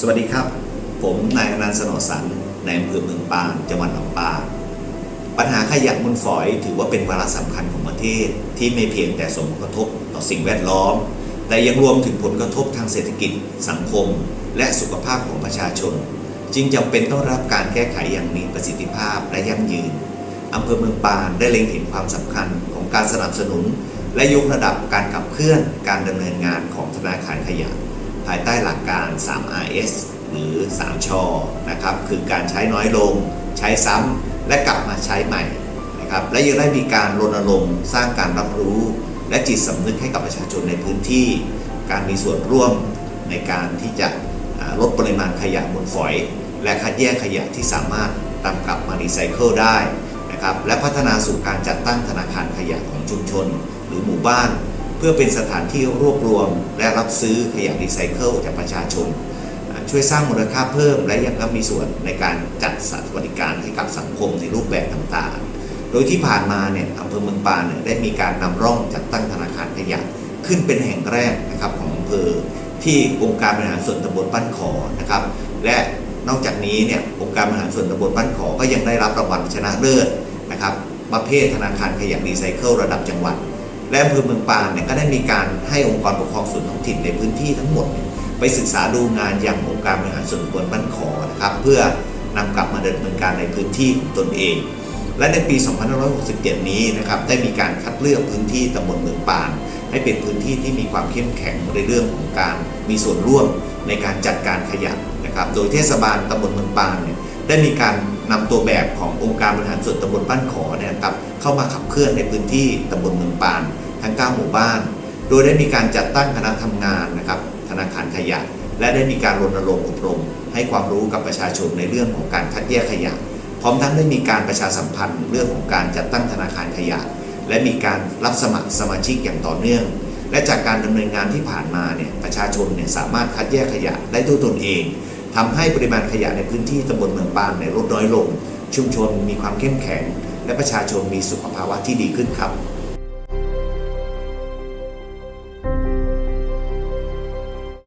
สวัสดีครับ ผมนายอนันต์สนอสันในอำเภอเมืองปางจังหวัดลำปางปัญหาขยะมูลฝอยถือว่าเป็นวาระสำคัญของประเทศ ที่ไม่เพียงแต่ส่งผลกระทบต่อสิ่งแวดล้อม แต่ยังรวมถึงผลกระทบทางเศรษฐกิจ สังคม และสุขภาพของประชาชน จึงจำเป็นต้องรับการแก้ไขอย่างมีประสิทธิภาพและยั่งยืนอำเภอเมืองปางได้เล็งเห็นความสำคัญของการสนับสนุน และยกระดับการขับเคลื่อนการดำเนินงานของธนาคารขยะ ภายใต้หลักการ 3RS หรือ 3ชอนะครับคือการใช้น้อยลง ใช้ซ้ำและกลับมาใช้ใหม่นะครับและยังได้มีการรณรงค์สร้างการรับรู้ และจิตสำนึกให้กับประชาชนในพื้นที่ การมีส่วนร่วมในการที่จะลดปริมาณขยะมูลฝอย และคัดแยกขยะที่สามารถนำกลับมารีไซเคิลได้นะครับและพัฒนาสู่การจัดตั้งธนาคารขยะของชุมชน หรือหมู่บ้าน เพื่อเป็นสถานที่รวบรวม และรับซื้อขยะรีไซเคิลจากประชาชน ช่วยสร้างมูลค่าเพิ่ม และยังก็มีส่วนในการจัดสวัสดิการให้กับสังคมในรูปแบบต่างๆ โดยที่ผ่านมาเนี่ยอำเภอเมืองปานเนี่ยได้มีการนำร่องจัดตั้งธนาคารขยะขึ้นเป็นแห่งแรกนะครับของอำเภอที่องค์การบริหารส่วนตำบลบ้านขอนะครับ และนอกจากนี้เนี่ยองค์การบริหารส่วนตำบลบ้านขอก็ยังได้รับรางวัลชนะเลิศนะครับประเภทธนาคารขยะรีไซเคิลระดับจังหวัด และอำเภอเมืองปางเนี่ยก็ได้มีการให้องค์กรปกครองส่วนท้องถิ่นในพื้นที่ทั้งหมด ไปศึกษาดูงานอย่างองค์การบริหารส่วนตำบลบ้านขอนะครับเพื่อนำกลับมาดำเนินการในพื้นที่ของตนเอง และในปี 2567 นี้นะครับได้มีการคัดเลือกพื้นที่ตำบลเมืองปางให้เป็นพื้นที่ที่มีความเข้มแข็งในเรื่องของการมีส่วนร่วมในการจัดการขยะนะครับ โดยเทศบาลตำบลเมืองปางเนี่ยได้มีการ นำตัวแบบขององค์การบริหารส่วนตำบลบ้านขอเนี่ยนะครับเข้ามาขับเคลื่อนในพื้นที่ตำบลเมืองปางทั้ง 9 หมู่บ้าน โดยได้มีการจัดตั้งคณะทำงานนะครับธนาคารขยะ และได้มีการรณรงค์อบรม ให้ความรู้กับประชาชนในเรื่องของการคัดแยกขยะ พร้อมทั้งได้มีการประชาสัมพันธ์เรื่องของการจัดตั้งธนาคารขยะ และมีการรับสมัครสมาชิกอย่างต่อเนื่อง และจากการดำเนินงานที่ผ่านมาเนี่ยประชาชนเนี่ยสามารถคัดแยกขยะได้ด้วยตนเอง ทำให้ปริมาณขยะในพื้นที่ตำบลเมืองปานในลดน้อยลง ชุมชนมีความเข้มแข็ง และประชาชนมีสุขภาวะที่ดีขึ้นครับ